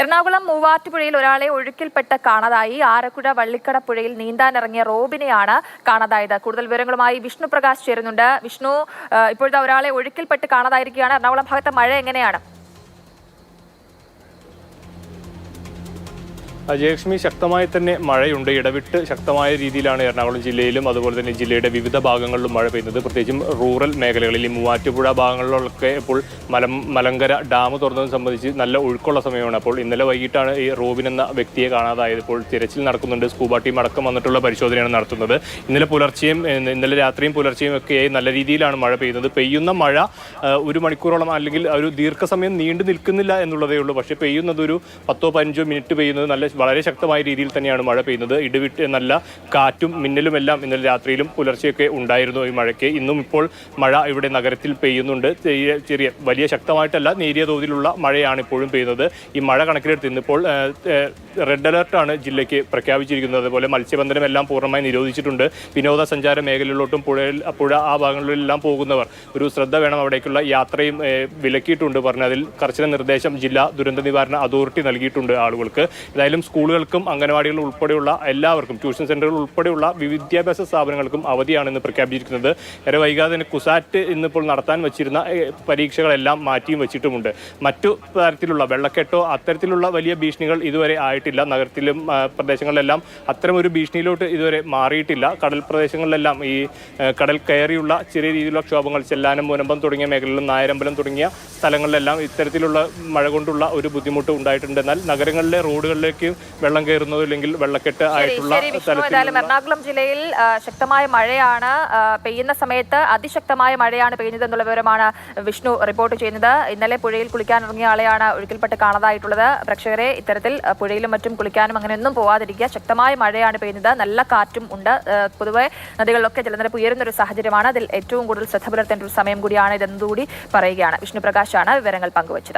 എറണാകുളം മൂവാറ്റുപുഴയിൽ ഒരാളെ ഒഴുക്കിൽപ്പെട്ട് കാണാതായി. ആരക്കുഴ വള്ളിക്കട പുഴയിൽ നീന്താനിറങ്ങിയ റോബിനെയാണ് കാണാതായത്. കൂടുതൽ വിവരങ്ങളുമായി വിഷ്ണു പ്രകാശ് ചേരുന്നുണ്ട്. വിഷ്ണു ഇപ്പോഴത്തെ ഒരാളെ ഒഴുക്കിൽപ്പെട്ട് കാണാതായിരിക്കുകയാണ്. എറണാകുളം ഭാഗത്തെ മഴ എങ്ങനെയാണ്? അജയലക്ഷ്മി ശക്തമായി തന്നെ മഴയുണ്ട്. ഇടവിട്ട് ശക്തമായ രീതിയിലാണ് എറണാകുളം ജില്ലയിലും അതുപോലെ തന്നെ ജില്ലയുടെ വിവിധ ഭാഗങ്ങളിലും മഴ പെയ്യുന്നത്. പ്രത്യേകിച്ചും റൂറൽ മേഖലകളിൽ ഈ മൂവാറ്റുപുഴ ഭാഗങ്ങളിലൊക്കെ ഇപ്പോൾ മലം മലങ്കര ഡാം തുറന്നത് സംബന്ധിച്ച് നല്ല ഒഴുക്കുള്ള സമയമാണ്. അപ്പോൾ ഇന്നലെ വൈകിട്ടാണ് ഈ റോബിൻ എന്ന വ്യക്തിയെ കാണാതായത്. ഇപ്പോൾ തിരച്ചിൽ നടക്കുന്നുണ്ട്. സ്കൂബ ടീം അടക്കം വന്നിട്ടുള്ള പരിശോധനയാണ് നടത്തുന്നത്. ഇന്നലെ പുലർച്ചെയും ഇന്നലെ രാത്രിയും പുലർച്ചെയും ഒക്കെയായി നല്ല രീതിയിലാണ് മഴ പെയ്യുന്നത്. പെയ്യുന്ന മഴ ഒരു മണിക്കൂറോളം അല്ലെങ്കിൽ ഒരു ദീർഘസമയം നീണ്ടു നിൽക്കുന്നില്ല എന്നുള്ളതേ ഉള്ളൂ. പക്ഷേ പെയ്യുന്നത് ഒരു പത്തോ പതിനഞ്ചോ മിനിറ്റ് പെയ്യുന്നത് നല്ല വളരെ ശക്തമായ രീതിയിൽ തന്നെയാണ് മഴ പെയ്യുന്നത്. ഇടിവിട്ട് നല്ല കാറ്റും മിന്നലും എല്ലാം ഇന്നലെ രാത്രിയിലും പുലർച്ചെയൊക്കെ ഉണ്ടായിരുന്നു ഈ മഴയ്ക്ക്. ഇന്നും ഇപ്പോൾ മഴ ഇവിടെ നഗരത്തിൽ പെയ്യുന്നുണ്ട്. ചെറിയ ചെറിയ വലിയ ശക്തമായിട്ടല്ല നേരിയ തോതിലുള്ള മഴയാണ് ഇപ്പോഴും പെയ്യുന്നത്. ഈ മഴ കണക്കിലെടുത്ത് ഇന്നിപ്പോൾ റെഡ് അലർട്ടാണ് ജില്ലയ്ക്ക് പ്രഖ്യാപിച്ചിരിക്കുന്നത്. അതുപോലെ മത്സ്യബന്ധനം എല്ലാം പൂർണമായി നിരോധിച്ചിട്ടുണ്ട്. വിനോദസഞ്ചാര മേഖലയിലോട്ടും പുഴയിൽ പുഴ ആ ഭാഗങ്ങളിലെല്ലാം പോകുന്നവർ ഒരു ശ്രദ്ധ വേണം അവിടേക്കുള്ള യാത്രയും വിലക്കിയിട്ടുണ്ട് പറഞ്ഞു അതിൽ കർശന നിർദ്ദേശം ജില്ലാ ദുരന്ത നിവാരണ അതോറിറ്റി നൽകിയിട്ടുണ്ട് ആളുകൾക്ക്. ഏതായാലും സ്കൂളുകൾക്കും അംഗനവാടികൾ ഉൾപ്പെടെയുള്ള എല്ലാവർക്കും ട്യൂഷൻ സെന്ററുകൾ ഉൾപ്പെടെയുള്ള വിദ്യാഭ്യാസ സ്ഥാപനങ്ങൾക്കും അവധിയാണെന്ന് പ്രഖ്യാപിച്ചിരിക്കുന്നത്. ഏറെ വൈകാതെ തന്നെ കുസാറ്റ് ഇന്നിപ്പോൾ നടത്താൻ വച്ചിരുന്ന പരീക്ഷകളെല്ലാം മാറ്റിയും വെച്ചിട്ടുമുണ്ട്. മറ്റു തരത്തിലുള്ള വെള്ളക്കെട്ടോ അത്തരത്തിലുള്ള വലിയ ഭീഷണികൾ ഇതുവരെ ആയിട്ടില്ല നഗരത്തിലും പ്രദേശങ്ങളിലെല്ലാം അത്തരം ഒരു ഭീഷണിയിലോട്ട് ഇതുവരെ മാറിയിട്ടില്ല. കടൽ പ്രദേശങ്ങളിലെല്ലാം ഈ കടൽ കയറിയുള്ള ചെറിയ രീതിയിലുള്ള ക്ഷോഭങ്ങൾ ചെല്ലാനം മുനമ്പം തുടങ്ങിയ മേഖലകളിലും നായരമ്പലം തുടങ്ങിയ സ്ഥലങ്ങളിലെല്ലാം ഇത്തരത്തിലുള്ള മഴ കൊണ്ടുള്ള ഒരു ബുദ്ധിമുട്ട് ഉണ്ടായിട്ടുണ്ട് എന്നാൽ നഗരങ്ങളിലെ റോഡുകളിലേക്ക് വെള്ളം കയറുന്നതോ അല്ലെങ്കിൽ വെള്ളക്കെട്ട് ആയിട്ടുള്ള എറണാകുളം ജില്ലയിൽ ശക്തമായ മഴയാണ് പെയ്യുന്ന സമയത്ത് അതിശക്തമായ മഴയാണ് പെയ്യുന്നത് എന്നുള്ള വിവരമാണ് വിഷ്ണു റിപ്പോർട്ട് ചെയ്യുന്നത്. ഇന്നലെ പുഴയിൽ കുളിക്കാൻ ഇറങ്ങിയ ആളെയാണ് ഒഴുക്കിൽപ്പെട്ട് കാണാതായിട്ടുള്ളത്. പ്രേക്ഷകരെ ഇത്തരത്തിൽ പുഴയിലും മറ്റും കുളിക്കാനും അങ്ങനെയൊന്നും പോവാതിരിക്കുക. ശക്തമായ മഴയാണ് പെയ്യുന്നത്. നല്ല കാറ്റും ഉണ്ട്. പൊതുവെ നദികളിലൊക്കെ ജലനിരപ്പ് ഉയരുന്ന ഒരു സാഹചര്യമാണ്. അതിൽ ഏറ്റവും കൂടുതൽ ശ്രദ്ധ പുലർത്തേണ്ട ഒരു സമയം കൂടിയാണ് ഇതെന്നുകൂടി പറയുകയാണ്. വിഷ്ണു പ്രകാശാണ് വിവരങ്ങൾ പങ്കുവച്ചത്.